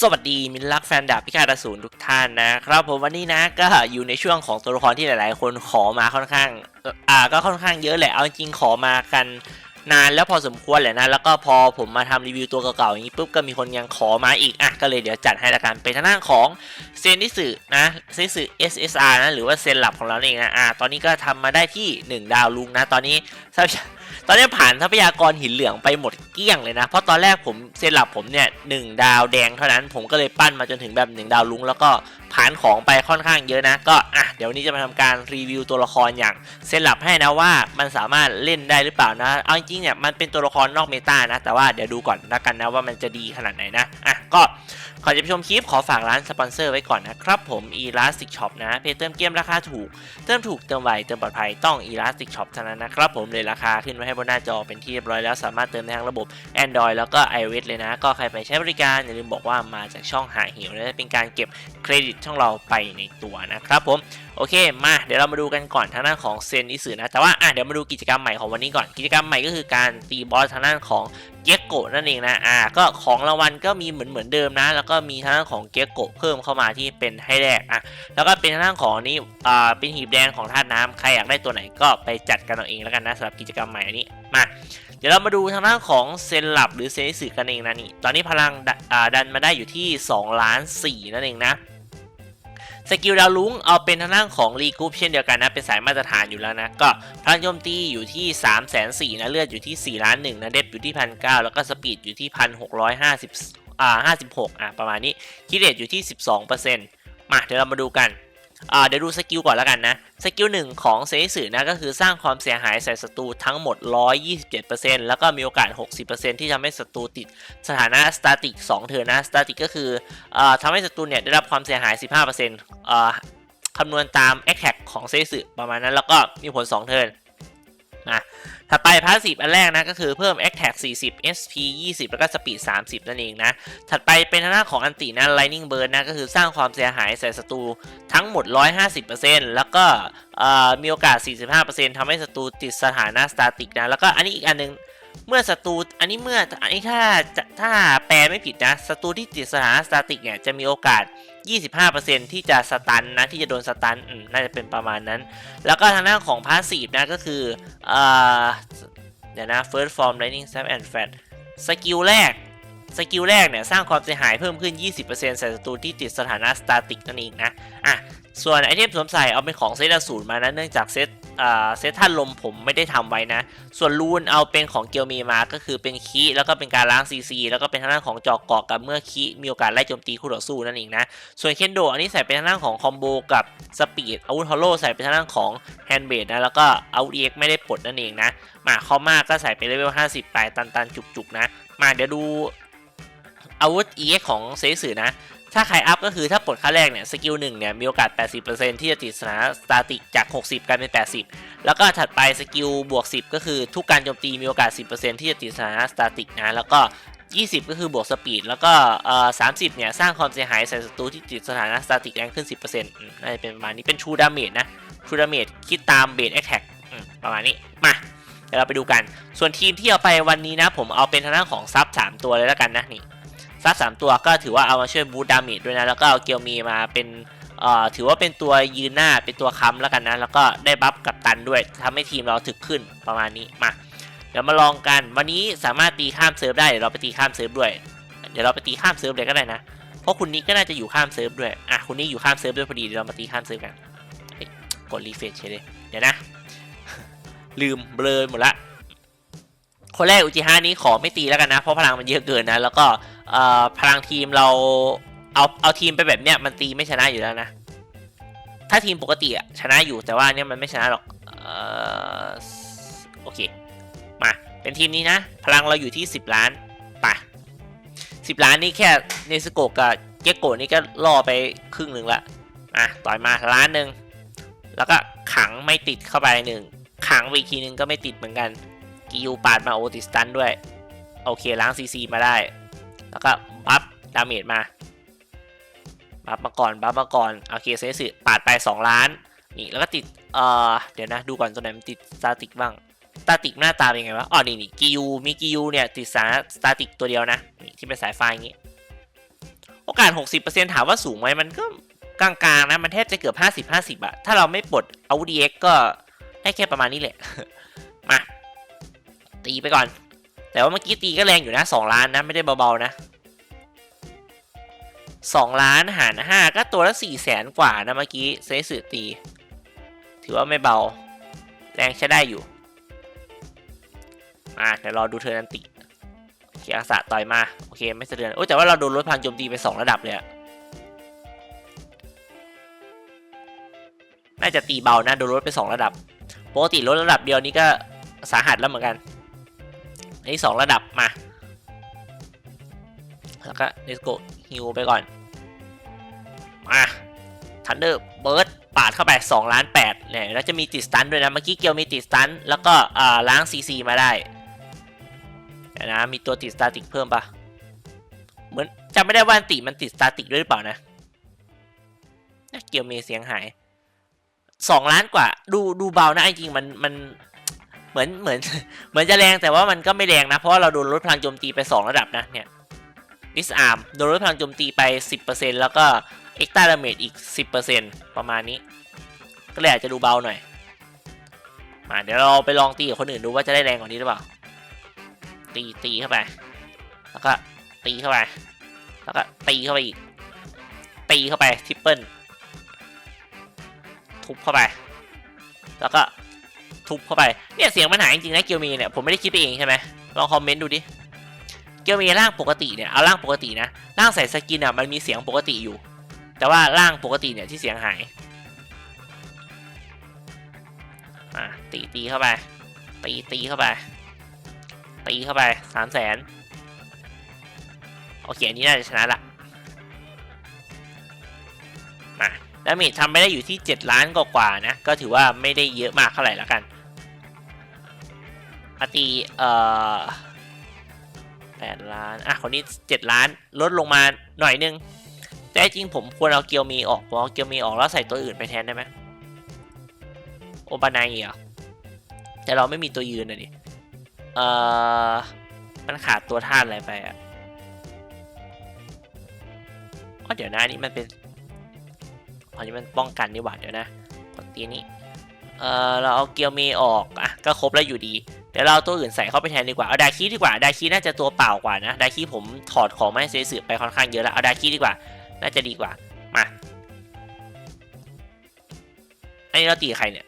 สวัสดีมินลักแฟนดาบพิฆาตอสูรทุกท่านนะครับผมวันนี้นะก็อยู่ในช่วงของตัวละครที่หลาย ๆ คนขอมาค่อนข้างอ่าก็ค่อนข้างเยอะแหละเอาจริงๆขอมากันนานแล้วพอสมควรแหละนะแล้วก็พอผมมาทำรีวิวตัวเก่าๆอย่างนี้ปุ๊บก็มีคนยังขอมาอีกอะก็เลยเดี๋ยวจัดให้ละกันเป็นทางด้านของเซนนิสึนะเซนนิสึ SSR นะหรือว่าเซนหลับของเราเองนะอะตอนนี้ก็ทำมาได้ที่ 1 ดาวลุงนะ ตอนนี้ทรัพยาตอนนี้ผ่านทรัพยากรหินเหลืองไปหมด กี้ยงเลยนะ เพราะตอนแรกผมเซนหลับผมเนี่ยหนึ่งดาวแดงเท่านั้น ผมก็เลยปั้นมาจนถึงแบบหนึ่งดาวลุ้งแล้วก็ผ่านของไปค่อนข้างเยอะนะ ก็อะเดี๋ยววนนี้จะมาทำการรีวิวตัวละครอย่างเซนหลับให้นะว่ามันสามารถเล่นได้หรือเปล่านะ เอาจริงๆเนี่ยมันเป็นตัวละครนอกเมตานะ แต่ว่าเดี๋ยวดูก่อนแล้วกันนะว่ามันจะดีขนาดไหนนะอะก็ก่อจะไปชมคลิปขอฝากร้านสปอนเซอร์ไว้ก่อนนะครับผม Elastic Shop นะเพจเติมเกมราคาถูก เติมถูกเติมไวเติมปลอดภัยต้อง Elastic Shop เท่านั้นนะครับผมเลยราคาขึ้นไว้ให้บนหน้าจอเป็นที่เรียบร้อยแล้วสามารถเติมได้ทั้งระบบ Android แล้วก็ iOS เลยนะ ก็ใครไปใช้บริการอย่าลืมบอกว่ามาจากช่องหาเหวและเป็นการเก็บเครดิตช่องเราไปในตัวนะครับผมโอเคมาเดี๋ยวเรามาดูกันก่อนทางด้านของเซนอิสึนะแต่ว่าอะเดี๋ยวมาดูกิจกรรมใหม่ของวันนี้ก่อนกิจกรรมใหม่ก็คือการตีบอสทางด้านของเก k โกนั่นเองนะอ่าก็ของรางวัลก็มีเหมือนเหมือนเดิมนะ แล้วก็มีทางด้านของเก k โกเพิ่มเข้ามาที่เป็นให้แรกอะแล้วก็เป็นทางด้านของนี้อ่าเป็นหีบแดงของธาตุน้ำใครอยากได้ตัวไหนก็ไปจัดกันเอาเองแล้วกันนะสำหรับกิจกรรมใหม่อันนี้มา เดี๋ยวเรามาดูทางด้านของเซนหลับหรือเซนิสึกันเองนะนี่ ตอนนี้พลังดันมาได้อยู่ที่2ล้าน4นั่นเองนะสกิลดาวลุงเอาเป็นทางด้านของรีกรุ๊ปเช่นเดียวกันนะ เป็นสายมาตรฐานอยู่แล้วนะ ก็พลังโจมตีอยู่ที่ 3 4 0 0 0นะเลือดอยู่ที่ 4 ล้านหนึ่งนะเดฟอยู่ที่พันเแล้วก็สปีดอยู่ที่พันหกร้อยห้าสิบอ่าห้าสิบหกอะประมาณนี้คิดเรทอยู่ที่ 12%มาเดี๋ยวเรามาดูกัน อ่าเดี๋ยวดูสกิลก่อนแล้วกันนะ สกิลหนึ่งของเซนิสึนะก็คือสร้างความเสียหายใส่ศัตรูทั้งหมด 127%แล้วก็มีโอกาส 60%ที่ทำให้ศัตรูติดสถานะสตาติก2เทินนะสตาติกก็คืออ่อทำให้ศัตรูเนี่ยได้รับความเสียหาย 15%เอ่อคำนวณตาม a อ t a c ของเซนิสึประมาณนั้นแล้วก็มีผล 2 เทิร์นนะ ถัดไปพาสซีฟอันแรกนะก็คือเพิ่ม a อ t a c 40 SP 20 แล้วก็ Speed 30 นั่นเองนะ ถัดไปเป็นหน้าของอันตินะ Lightning Burn นะก็คือสร้างความเสียหายใส่ศัตรูทั้งหมด 150%แล้วก็มีโอกาส 45%ทำให้ศัตรูติดสถานะสตาติกนะ แล้วก็อันนี้อีกอันหนึง เมื่อศัตรูอันนี้เมื่ออันนี้ถ้าถ้าแปลไม่ผิดนะศัตรูที่ติดสถานะสตาติกเนี่ยจะมีโอกาส 25%ที่จะสตันนะที่จะโดนสตันน่าจะเป็นประมาณนั้น แล้วก็ทางด้านของพาสซีฟนะก็คือเอ่อเดี๋ยวนะ first form lightning snap and fat สกิลแรกสกิลแรกเนี่ยสร้างความเสียหายเพิ่มขึ้น 20%ใส่ศัตรูที่ติดสถานะสตาติกนั่นเองนะ อะ ส่วนไอเทมสวมใส่เอาเป็นของเซตอสูรมานะเนื่องจากเซต เซตท่านลมผมไม่ได้ทำไว้นะ ส่วนรูนเอาเป็นของเกียวมีมาก็คือเป็นคีแล้วก็เป็นการล้างซีซีแล้วก็เป็นทางด้านของจอกเกาะกับเมื่อคีมีโอกาสไล่โจมตีคู่ต่อสู้นั่นเองนะ ส่วนเคนโดอันนี้ใส่เป็นทางด้านของคอมโบกับสปีดอาวุธฮอลโลใส่เป็นทางด้านของแฮนด์เบดนะแล้วก็อาวุธเอ็กไม่ได้ปลดนั่นเองนะมาคอมมาก็ใส่เป็นเลเวล50ไปตันตันๆจุกๆนะ มาเดี๋ยวดูอาวุธ EX ของเซสึนะ ถ้าใครอัพก็คือถ้าปลดค่าแรกเนี่ยสกิลหนึ่งเนี่ยมีโอกาส 80%ที่จะติดสถานะสตาติกจาก 60กลายเป็น 80 แล้วก็ถัดไปสกิลบวก 10 ก็คือทุกการโจมตีมีโอกาส 10%ที่จะติดสถานะสตาติกนะแล้วก็ 20 ก็คือบวกสปีด แล้วก็เอ่อ30 เนี่ย สร้างความเสียหายใส่ศัตรูที่ติดสถานะสตาติกแรงขึ้น 10%น่าจะเป็นประมาณนี้เป็นชูดาเมจนะชูดาเมจคิดตามเบสแอคแท็กประมาณนี้มาเดี๋ยวเราไปดูกัน ส่วนทีมที่เอาไปวันนี้นะ ผมเอาเป็นทางด้านของซับ3ตัวเลยแล้วกันนะนี่ ซัดสามตัวก็ถือว่าเอามาช่วยบูดามจด้วยนะ แล้วก็เอาเกียวมีมาเป็นเอ่อถือว่าเป็นตัวยืนหน้าเป็นตัวค้ำแล้วกันนะ แล้วก็ได้บัฟกับตันด้วยทำให้ทีมเราถึกขึ้นประมาณนี้มาเดี๋ยวมาลองกันวันนี้สามารถตีข้ามเซิร์ฟได้เดี๋ยวเราไปตีข้ามเซิร์ฟด้วย เดี๋ยวเราไปตีข้ามเซิร์ฟเลยก็ได้นะเพราะคุณนี้ก็น่าจะอยู่ข้ามเซิร์ฟด้วยอะคุณนี้อยู่ข้ามเซิร์ฟด้วยพอดีเดี๋ยวเรามาตีข้ามเซิร์ฟกันกดรีเฟรชเฉยเลยเดี๋ยวนะ ลืมเบลอหมดละคนแรกอุจิฮานี้ขอไม่ตีแล้วกันนะ เพราะพลังมันเยอะเกินนะ แล้วก็ เอ่อพลังทีมเราเอาเอาทีมไปแบบเนี้ยมันตีไม่ชนะอยู่แล้วนะ ถ้าทีมปกติอะชนะอยู่แต่ว่าเนี่ยมันไม่ชนะหรอกเอ่อโอเคมาเป็นทีมนี้นะ พลังเราอยู่ที่ 10 ล้านไปสิบล้านนี่แค่เนสโกกับเกโกนี่ก็ล่อไปครึ่งหนึ่งละอะต่อยมาล้านหนึ่งแล้วก็ขังไม่ติดเข้าไปหนึ่งขังไปอีกทีนึงก็ไม่ติดเหมือนกันกิวปาดมาโอติสตันด้วย โอเคล้างซีซีมาได้ แล้วก็บัฟดาเมจมาบัฟมาก่อนบัฟมาก่อนโอเคเซสึปาดไป 2 ล้านนี่แล้วก็ติดเอ่อเดี๋ยวนะดูก่อนตัวไหนมันติดสตาติกบ้างสตาติกหน้าตาเป็นไงวะอ๋อนี่นี่กิยูมีกิยูเนี่ยติดสาสตาติกตัวเดียวนะนี่ที่เป็นสายไฟอย่างงี้ โอกาส 60%ถามว่าสูงไหมมันก็กลางๆนะมันแทบจะเกือบ 50 50อะถ้าเราไม่ปลดอาวุธ DX ก็ได้แค่ประมาณนี้แหละมาตีไปก่อน แต่ว่าเมื่อกี้ตีก็แรงอยู่นะ2ล้านนะไม่ได้เบาๆนะ2ล้านหาร5ก็ตัวละ4แสนกว่านะเมื่อกี้เซสึตี ถือว่าไม่เบา แรงใช้ได้อยู่อ่าเดี๋ยวรอดูเธอนันติโอเคอาสาต่อยมา โอเคไม่สะเทือนโอ้แต่ว่าเราโดนลดพลังโจมตีไป2ระดับเลยอะน่าจะตีเบานะโดนลดไป2ระดับปกติลดระดับเดียวนี้ก็สาหัสแล้วเหมือนกัน อันนี้2ระดับมา แล้วก็ let's go ฮิวไปก่อน มาทันเดอร์เบิร์ดปาดเข้าไป2ล้าน8เนี่ยแล้วจะมีติดสตันด้วยนะ เมื่อกี้เกียวมีติดสตันแล้วก็ล้าง CC มาได้นะมีตัวติดสตาติกเพิ่มปะเหมือนจำไม่ได้ว่าอันติมันติดสตาติกด้วยหรือเปล่านะเกียวมีเสียงหายสองล้านกว่า ดูดูเบานะจริงมันมัน เหมือนเหมือนเหมือนจะแรงแต่ว่ามันก็ไม่แรงนะ เพราะว่าเราโดนลดพลังโจมตีไป 2 ระดับนะเนี่ยดิสอาร์มโดนลดพลังโจมตีไป 10%แล้วก็เอ็กซ์ต a าดาเมจอีก 10%ประมาณนี้ ก็เลยอาจจะดูเบาหน่อยมาเดี๋ยวเราไปลองตีกับคนอื่นดูว่าจะได้แรงกว่านี้หรือเปล่า ตีตีเข้าไป แล้วก็ตีเข้าไป แล้วก็ตีเข้าไปอีก ตีเข้าไปทิปเปิลทุบเข้าไป แล้วก็ ทุบเข้าไป เนี่ยเสียงมันหายจริงๆนะเกียวมีเนี่ยผมไม่ได้คิดไปเองใช่ไหมลองคอมเมนต์ดูดิ เกียวมีร่างปกติเนี่ยเอาร่างปกตินะร่างใส่สกินอะมันมีเสียงปกติอยู่ แต่ว่าร่างปกติเนี่ยที่เสียงหายอะตีตีเข้าไปตีตีเข้าไปตีเข้าไปสามแสนโอเคอันนี้น่าจะชนะละ ดาเมจทำไม่ได้อยู่ที่ 7 ล้านกว่าๆนะ ก็ถือว่าไม่ได้เยอะมากเท่าไหร่แล้วกันอาตีเอ่อแปดล้าน อะ คนนี้ 7 ล้าน ลดลงมาหน่อยนึง แต่จริงผมควรเอาเกียวมีออกผมเอาเกียวมีออกแล้วใส่ตัวอื่นไปแทนได้ไหมโอบานายเหรอ แต่เราไม่มีตัวยืนนะดิ เอ่อ มันขาดตัวท่าตุอะไรไปอะเดี๋ยวนะอันนี้มันเป็น อันนี้มันป้องกันนี่หว่าเดี๋ยวนะกดตีนี้เอ่อเราเอาเกียวเมออกอะก็ครบแล้วอยู่ดีเดี๋ยวเราตัวอื่นใส่เข้าไปแทนดีกว่า เอาดาคีดีกว่า ดาคีน่าจะตัวเปล่ากว่านะ ดาคีผมถอดของไมาให้เสือไปค่อนข้างเยอะแล้ว เอาดาคีดีกว่า น่าจะดีกว่า มา อันนี้เราตีใครเนี่ย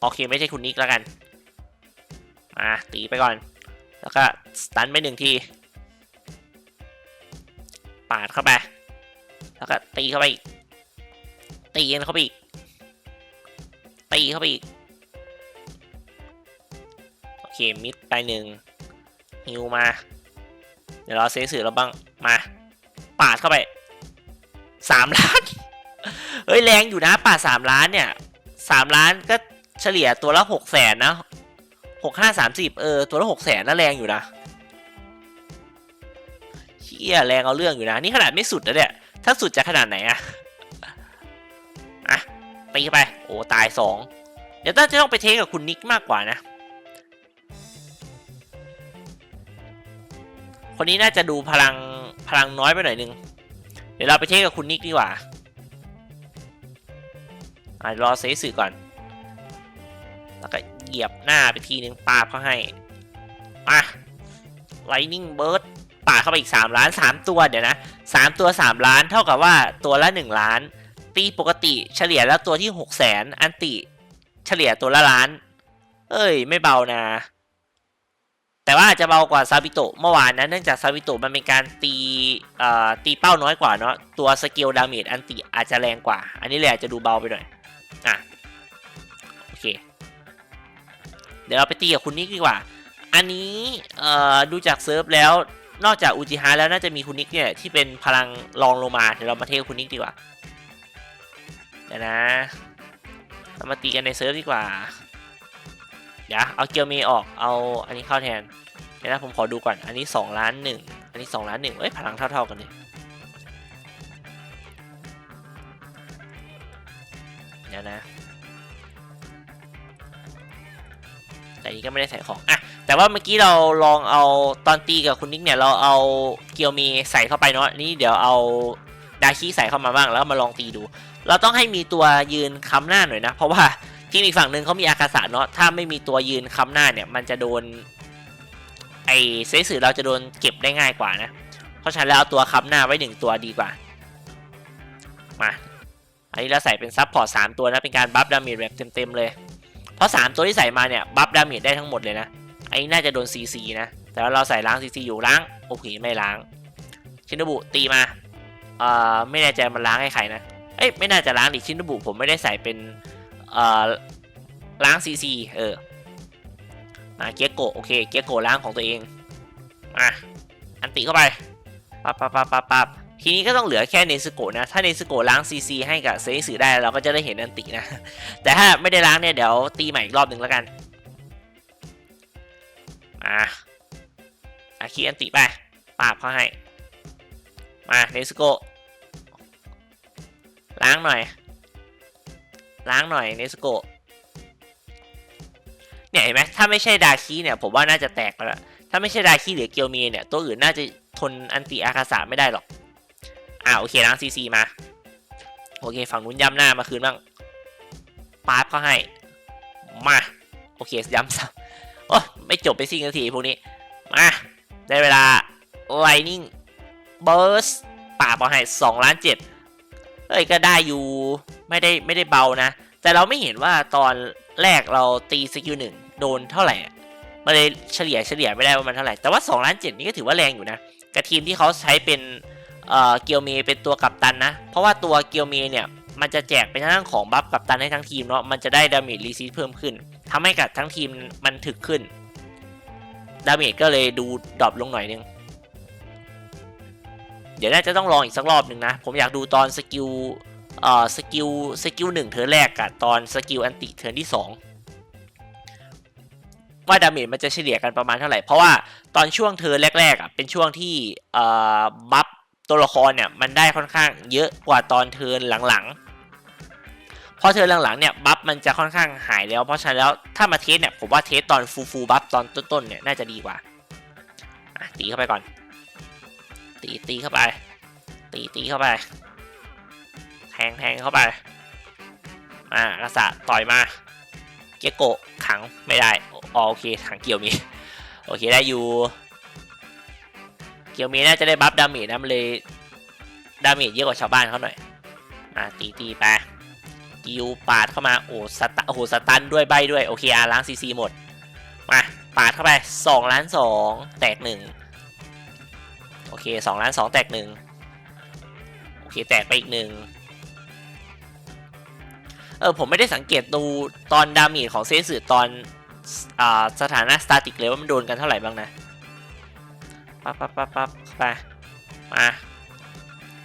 โอเคไม่ใช่คุณนิกแล้วกัน มาตีไปก่อน แล้วก็สตันไปหนึ่งที ปาดเข้าไป แล้วก็ตีเข้าไปอีก ตีกันเข้าไปอีก ตีเข้าไปอีก โอเค มิดไปหนึ่งฮิวมา เดี๋ยวเราเซสื่อเราบ้าง มา ปาดเข้าไปสามล้าน เฮ้ย แรงอยู่นะ ปาดสามล้านเนี่ยสามล้านก็เฉลี่ยตัวละหกแสนนะหกห้าสามสิบเออ ตัวละหกแสนน่าแรงอยู่นะเชี่ยแรงเอาเรื่องอยู่นะ นี่ขนาดไม่สุดนะเนี่ย ถ้าสุดจะขนาดไหนอะ ตีไป โอ้ ตายสองเดี๋ยวต้าจะต้องไปเทคกับคุณนิกมากกว่านะ คนนี้น่าจะดูพลังพลังน้อยไปหน่อยนึง เดี๋ยวเราไปเทคกับคุณนิกดีกว่าอะรอเซสื่อก่อน แล้วก็เหยียบหน้าไปทีนึงปาบเขาให้มา Lightning Bird ปาดเข้าไปอีก 3 ล้าน 3 ตัวเดี๋ยวนะ 3 ตัว 3 ล้านเท่ากับว่าตัวละ 1 ล้าน ตีปกติเฉลี่ยแล้วตัวที่6 0แสนอันติ เฉลี่ยตัวละล้าน เอ้ย ไม่เบานะ แต่ว่าอาจจะเบากว่าซาบิโตะเมื่อวานนะเนื่องจากซาบิโตะมันเป็นการตีเอ่อตีเป้าน้อยกว่าเนาะตัวสกิลดาเมจอันติอาจจะแรงกว่า อันนี้เลยอาจะดูเบาไปหน่อยอะโอเค เดี๋ยวเราไปตีกับคุณนิกดีกว่า อันนี้เอ่อดูจากเซิร์ฟแล้วนอกจากอุจิฮาแล้วน่าจะมีคุณนิกเนี่ยที่เป็นพลังรองลงมาเดี๋ยวเรามาเทกับคุณนิกดีกว่า เดี๋ยวนะเรามาตีกันในเซิร์ฟดีกว่า เดี๋ยวเอาเกียวเมออกเอาอันนี้เข้าแทนเดี๋ยวนะผมขอดูก่อนอันนี้2ล้านหนึ่งอันนี้2ล้านหนึ่งเอ้ยพลังเท่าๆกันเลยเดี๋ยวนะแต่นี้ก็ไม่ได้ใส่ของอะแต่ว่าเมื่อกี้เราลองเอาตอนตีกับคุณนิกเนี่ยเราเอาเกียวมีใส่เข้าไปเนาะนี่เดี๋ยวเอาดาคิใส่เข้ามาบ้างแล้วมาลองตีดู เราต้องให้มีตัวยืนค้ำหน้าหน่อยนะ เพราะว่าทีมอีกฝั่งหนึ่งเขามีอากาศะเนาะถ้าไม่มีตัวยืนค้ำหน้าเนี่ย มันจะโดน ไอเซสือเราจะโดนเก็บได้ง่ายกว่านะ เพราะฉะนั้นแล้วเอาตัวค้ำหน้าไว้หนึ่งตัวดีกว่ามาอันนี้เราใส่เป็นซับพอร์ตสามตัวนะเป็นการบัฟดาเมจแบบเต็มๆเลย เพราะสามตัวที่ใส่มาเนี่ยบัฟดาเมจได้ทั้งหมดเลยนะอันนี้น่าจะโดนซีซีนะแต่ว่าเราใส่ล้างซีซีอยู่ล้างโอเคไม่ล้างชินบุตีมาเอ่อไม่แน่ใจมันล้างให้ใครนะ เอ้ยไม่น่าจะล้างดิชินบุผมไม่ได้ใส่เป็นเอ่อล้างซีซีเออมาเกียโกโอเคเกียโกล้างของตัวเองมาอันติเข้าไปปับปับปับปับปับทีนี้ก็ต้องเหลือแค่เนซึโกะนะ ถ้าเนซึโกะล้างซีซีให้กับเซนิสึได้เราก็จะได้เห็นอันตินะ แต่ถ้าไม่ได้ล้างเนี่ย เดี๋ยวตีใหม่อีกรอบหนึ่งแล้วกัน มาอาคีอันติไปปาบเขาให้ มาเนซึโกะ ล้างหน่อย ล้างหน่อยเนซึโกเนี่ยเห็นไหมถ้าไม่ใช่ดาคีเนี่ยผมว่าน่าจะแตกไปแล้วถ้าไม่ใช่ดาคีหรือเกียวมีเนี่ยตัวอื่นน่าจะทนอันติอาคาสะไม่ได้หรอกอ่าโอเคล้างซีซีมาโอเคฝั่งนู้นย้ำหน้ามาคืนบ้างปาร์เขาให้มาโอเคย้ำซ้ำโอ้ไม่จบไปสิ่งนาทีพวกนี้มาได้เวลา Lightning Burst ป่าบเขาให้2ล้าน7 เอ้ยก็ได้อยู่ไม่ได้ไม่ได้เบานะ แต่เราไม่เห็นว่าตอนแรกเราตีสกิลหนึ่งโดนเท่าไหร่มันเลยเฉลี่ยเฉลี่ยไม่ได้ว่ามันเท่าไหร่ แต่ว่า2ล้าน7นี่ก็ถือว่าแรงอยู่นะกับทีมที่เขาใช้เป็นเอ่อเกียวเมเป็นตัวกัปตันนะ เพราะว่าตัวเกียวเมเนี่ยมันจะแจกเป็นทางด้านของบัฟกัปตันให้ทั้งทีมเนาะมันจะได้ดาเมจรีซีเพิ่มขึ้นทำให้กับทั้งทีมมันถึกขึ้นดาเมจก็เลยดูดรอปลงหน่อยนึง เดี๋ยวน่าจะต้องลองอีกสักรอบหนึ่งนะ ผมอยากดูตอนสกิลเอ่อสกิลสกิลหนึ่งเทิร์แรกกับตอนสกิลอันติเทิร์ที่สองว่าดาเมจมันจะเฉลี่ยกันประมาณเท่าไหร่ เพราะว่าตอนช่วงเทิร์แรกๆอะเป็นช่วงที่เอ่อบัฟตัวละครเนี่ยมันได้ค่อนข้างเยอะกว่าตอนเทิร์นหลังๆพอเทินหลังๆเนี่ยบัฟมันจะค่อนข้างหายแล้วเพราะฉะนั้นแล้วถ้ามาเทสเนี่ยผมว่าเทสตอนฟูฟูบัฟตอนต้นๆเนี่ยน่าจะดีกว่าตีเข้าไปก่อน ตีตีเข้าไป ตีตีเข้าไป แทงแทงเข้าไปมากระสะต่อยมา เกียโกะขังไม่ได้อ๋อโอเคขังเกี่ยวมี โอเคได้อยู่ เกี่ยวมีน่าจะได้บัฟดาเมจนะมันเลยดาเมจเยอะกว่าชาวบ้านเขาหน่อย อะตีตีไปกิวปาดเข้ามาโอ้สตโอ้โหสตันด้วยใบด้วยโอเคอาล้างซีซีหมด มาปาดเข้าไป2ล้าน2แตกหนึ่ง โอเค2ล้าน2แตกหนึ่งโอเคแตกไปอีกหนึ่งเออผมไม่ได้สังเกตดูตอนดามจของเซสึตอนอ่าสถานะสตาติกเลยว่ามันโดนกันเท่าไหร่บ้างนะปั๊บปั๊บปั๊บปั๊บไปมา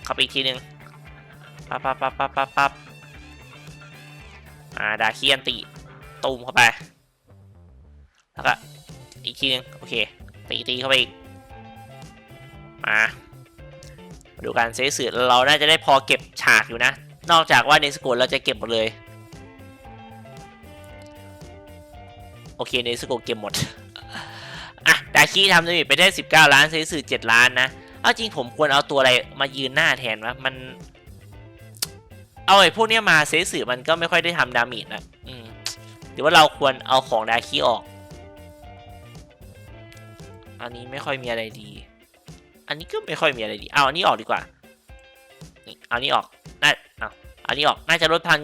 ข้าไปอีกทีหนึ่งปั๊บปั๊บปั๊บปั๊บปั๊บปั๊บอ่าดาเคียนติตูมเข้าไปแล้วก็อีกทีหนึงโอเคตีตีเข้าไปอีก มาดูการเซสื่อเราน่าจะได้พอเก็บฉากอยู่นะ นอกจากว่าในสโกุลเราจะเก็บหมดเลย โอเคในสโกุลเก็บหมดอะดาคิทำดาเมจไปได้ 19 ล้านเซสื่อ7ล้านนะ เอาจริงผมควรเอาตัวอะไรมายืนหน้าแทนวะมัน เอาไอ้พวกเนี้ยมาเซสื่อมันก็ไม่ค่อยได้ทำดาเมจนะอืมหรือว่าเราควรเอาของดาคิออก อันนี้ไม่ค่อยมีอะไรดี อันนี้ก็ไม่ค่อยมีอะไรดี เอาอันนี้ออกดีกว่า นี่เอาอันนี้ออกน่าเอาอันนี้ออก น่าจะลดพลัง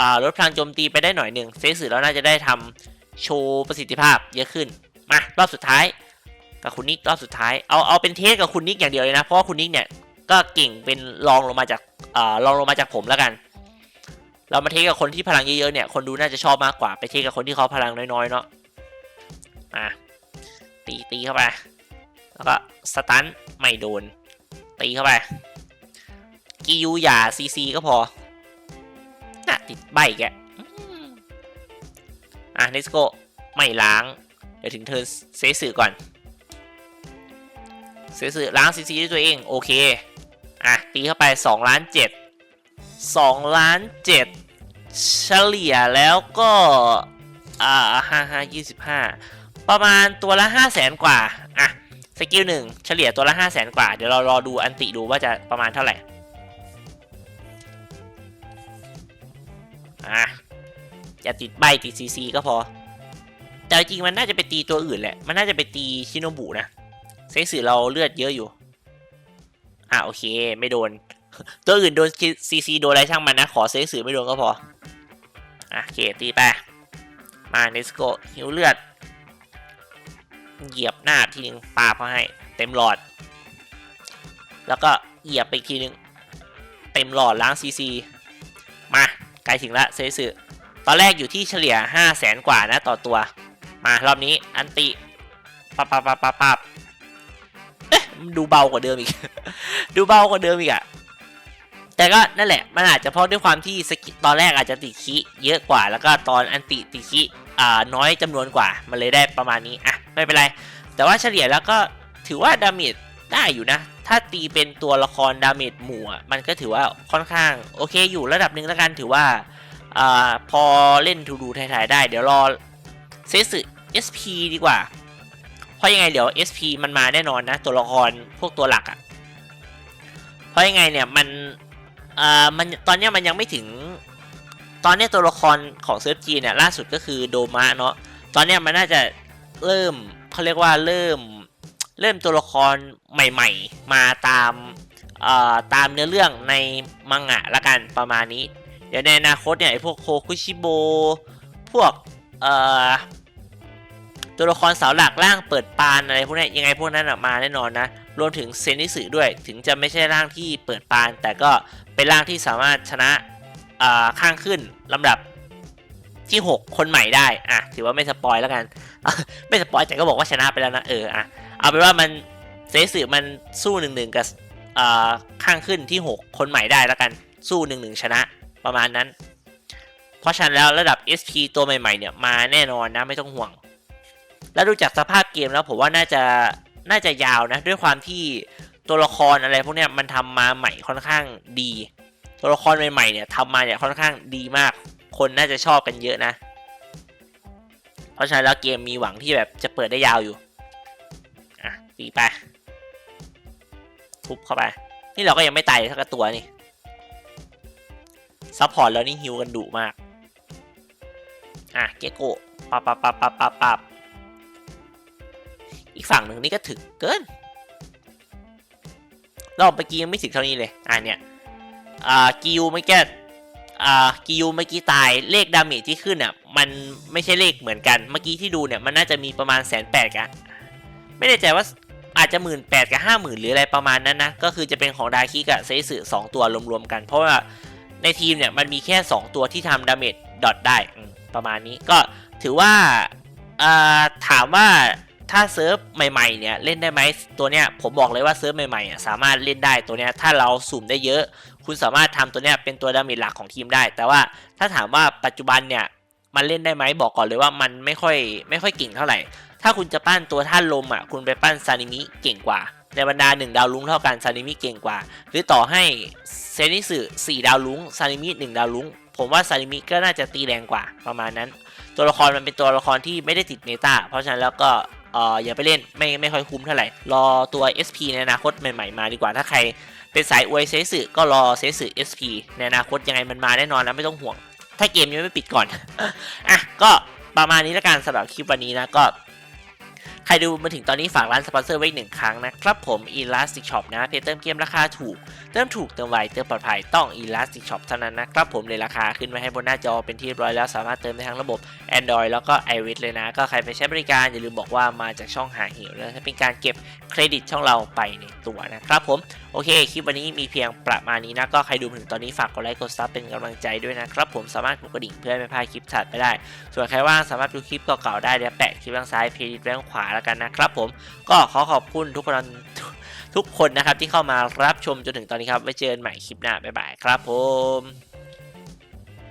อ่าลดพลังโจมตีไปได้หน่อยหนึ่งเซสื่อแล้วน่าจะได้ทำโชว์ประสิทธิภาพเยอะขึ้น มารอบสุดท้าย กับคุณนิกรอบสุดท้าย เอาเอาเป็นเทสกับคุณนิกอย่างเดียวเลยนะ เพราะว่าคุณนิกเนี่ยก็เก่งเป็นรองลงมาจากอ่ารองลงมาจากผมแล้วกัน เรามาเทสกับคนที่พลังเยอะๆเนี่ย คนดูน่าจะชอบมากกว่า ไปเทสกับคนที่เขาพลังน้อยๆเนาะ อะตีตีเข้าไป แล้วก็สตันไม่โดน ตีเข้าไป กิยูอย่าซีซีก็พอน่ะติดใบแกอะเนสโกไม่ล้าง เดี๋ยวถึงเธอเซสื่อก่อน เซสื่อล้างซีซีด้วยตัวเอง โอเค อะ ตีเข้าไป2ล้าน7 2ล้าน7เฉลี่ยแล้วก็อ่าห้าห้ายี่สิบห้าประมาณตัวละห้าแสนกว่า สกิลหนึ่งเฉลี่ยตัวละห้าแสนกว่า เดี๋ยวเรารอดูอันติดูว่าจะประมาณเท่าไหร่ อะ อย่าติดใบติดซีซีก็พอ แต่จริงมันน่าจะไปตีตัวอื่นแหละ มันน่าจะไปตีชินโนบุนะ เซ็กสือเราเลือดเยอะอยู่ อะโอเค ไม่โดน ตัวอื่นโดนซีซีโดนอะไรช่างมันนะ ขอเซ็กสือไม่โดนก็พอ อะโอเคตีไป มาเนสโกหิวเลือด เหยียบหน้าทีนึงปาเขาให้ เต็มหลอด แล้วก็เหยียบไปอีกทีนึง เต็มหลอดล้างซีซีมาใกล้ถึงละเซสึตอนแรกอยู่ที่เฉลี่ย 5 0 0แสนกว่านะต่อตัว มารอบนี้อันติปับปับปับปับปับเอ๊ะดูเบากว่าเดิมอีก ดูเบากว่าเดิมอีกอะแต่ก็นั่นแหละ มันอาจจะเพราะด้วยความที่สกิตอนแรกอาจจะติคิเยอะกว่า แล้วก็ตอนอันติติคิอ่าน้อยจำนวนกว่า มันเลยได้ประมาณนี้ อะ ไม่เป็นไร แต่ว่าเฉลี่ยแล้วก็ถือว่าดาเมจได้อยู่นะ ถ้าตีเป็นตัวละครดาเมจหมู่มันก็ถือว่าค่อนข้างโอเคอยู่ระดับหนึ่งแล้วกันถือว่าอพอเล่นทูดูถ่ายๆได้ เดี๋ยวรอเซสึ SP ดีกว่า เพราะยังไงเดี๋ยว SP มันมาแน่นอนนะ ตัวละครพวกตัวหลักอะ่ะ เพราะยังไงเนี่ยมันอ่ามันตอนนี้มันยังไม่ถึง ตอนนี้ตัวละครของเซิร์ฟจีเนี่ยล่าสุดก็คือโดมะเนาะ ตอนนี้มันน่าจะ เริ่มเขาเรียกว่าเริ่มเริ่มตัวละครใหม่ ๆ มาตามเอ่อตามเนื้อเรื่องในมังงะละกันประมาณนี้ เดี๋ยวในอนาคตเนี่ยไอพวกโคคุชิโบพวกเอ่อตัวละครเสาหลักร่างเปิดปานอะไรพวกนี้ยังไงพวกนั้นอะมาแน่นอนนะรวมถึงเซนิสึด้วยถึงจะไม่ใช่ร่างที่เปิดปาน แต่ก็เป็นร่างที่สามารถชนะอ่าข้างขึ้นลำดับที่ 6 คนใหม่ได้อะถือว่าไม่สปอยแล้วกัน ไม่สปอยแต่ก็บอกว่าชนะไปแล้วนะเอออะเอาเป็นว่ามันเซสึมันสู้หนึ่งหนึ่งกับข้างขึ้นที่ 6 คนใหม่ได้แล้วกันสู้หนึ่งหนึ่งชนะประมาณนั้น เพราะฉะนั้นแล้วระดับ SP ตัวใหม่ๆเนี่ยมาแน่นอนนะไม่ต้องห่วง แล้วดูจากสภาพเกมแล้วผมว่าน่าจะน่าจะยาวนะด้วยความที่ตัวละครอะไรพวกเนี้ยมันทำมาใหม่ค่อนข้างดี ตัวละครใหม่ๆเนี่ยทำมาเนี่ยค่อนข้างดีมาก คนน่าจะชอบกันเยอะนะ เพราะฉะนั้นแล้วเกมมีหวังที่แบบจะเปิดได้ยาวอยู่ อะตีไป ทุบเข้าไป นี่เราก็ยังไม่ตายเลยสักตัวนี่ ซัพพอร์ตแล้วนี่ฮิวกันดุมาก อะเกโกะปับปับปับปับปับปับอีกฝั่งหนึ่งนี่ก็ถึกเกิน รอบเมื่อกี้ยังไม่ถึงเท่านี้เลย อะเนี่ย อ่ากิวเมื่อกี้ อ่ากิวเมื่อกี้ตายเลขดาเมจที่ขึ้นอะมันไม่ใช่เลขเหมือนกันเมื่อกี้ที่ดูเนี่ยมันน่าจะมีประมาณแสนแปดอะไม่แน่ใจว่าอาจจะหมื่นแปดกับห้าหมื่นหรืออะไรประมาณนั้นนะก็คือจะเป็นของดาคิกับเซสึสองตัวรวมๆกัน เพราะว่าในทีมเนี่ยมันมีแค่ 2 ตัวที่ทำดาเมจดอทได้ประมาณนี้ก็ถือว่าถามว่าถ้าเซิร์ฟใหม่ๆเนี่ยเล่นได้ไหมตัวเนี้ยผมบอกเลยว่าเซิร์ฟใหม่ๆอะสามารถเล่นได้ตัวเนี้ยถ้าเราสุ่มได้เยอะ คุณสามารถทำตัวเนี้ยเป็นตัวดาเมจหลักของทีมได้ แต่ว่าถ้าถามว่าปัจจุบันเนี่ยมันเล่นได้ไหมบอกก่อนเลยว่ามันไม่ค่อยไม่ค่อยเก่งเท่าไหร่ ถ้าคุณจะปั้นตัวท่านลมอะคุณไปปั้นซานิมิเก่งกว่า ในบรรดา 1 ดาวลุ้งเท่ากันซานิมิเก่งกว่า หรือต่อให้เซนิสึ4ดาวลุ้งซานิมิ1ดาวลุ้งผมว่าซานิมิก็น่าจะตีแรงกว่าประมาณนั้น ตัวละครมันเป็นตัวละครที่ไม่ได้ติดเมตาเพราะฉะนั้นแล้วก็เอออย่าไปเล่นไม่ไม่ค่อยคุ้มเท่าไหร่ รอตัว SP ในอนาคตใหม่ ๆ มาดีกว่าถ้าใคร เป็นสายอวยเซสึก็รอเซสึ SP ในอนาคตยังไงมันมาแน่นอนนะไม่ต้องห่วง ถ้าเกมยังไม่ปิดก่อน อะ ก็ประมาณนี้แล้วกันสำหรับคลิปวันนี้นะก็ใครดูมาถึงตอนนี้ฝากร้านสปอนเซอร์ไว้หนึ่งครั้งนะครับผม Elastic Shop นะเพจเติมเกมราคาถูก เติมถูกเติมไวเติมปลอดภัยต้อง Elastic Shop เท่านั้นนะครับผมเลยราคาขึ้นมาให้บนหน้าจอเป็นที่เรียบร้อยแล้วสามารถเติมได้ทั้งระบบ Android แล้วก็ iOS เลยนะ ก็ใครไปใช้บริการอย่าลืมบอกว่ามาจากช่องหาหิวนะถ้าเป็นการเก็บเครดิตช่องเราไปในตัวนะครับผมโอเค คลิปวันนี้มีเพียงประมาณนี้นะ ก็ใครดูถึงตอนนี้ฝากกดไลค์กดซับเป็นกำลังใจด้วยนะครับ ผมสามารถกดกระดิ่งเพื่อไม่พลาดคลิปถัดไปได้ ส่วนใครว่างสามารถดูคลิปเก่าๆได้เดี๋ยวแปะคลิปด้านซ้ายเพลย์ลิสต์ด้างขวาแล้วกันนะครับผมก็ขอขอบคุณทุกคนทุกคนนะครับที่เข้ามารับชมจนถึงตอนนี้ครับไว้เจอกันใหม่คลิปหน้าบ๊ายบายครับผม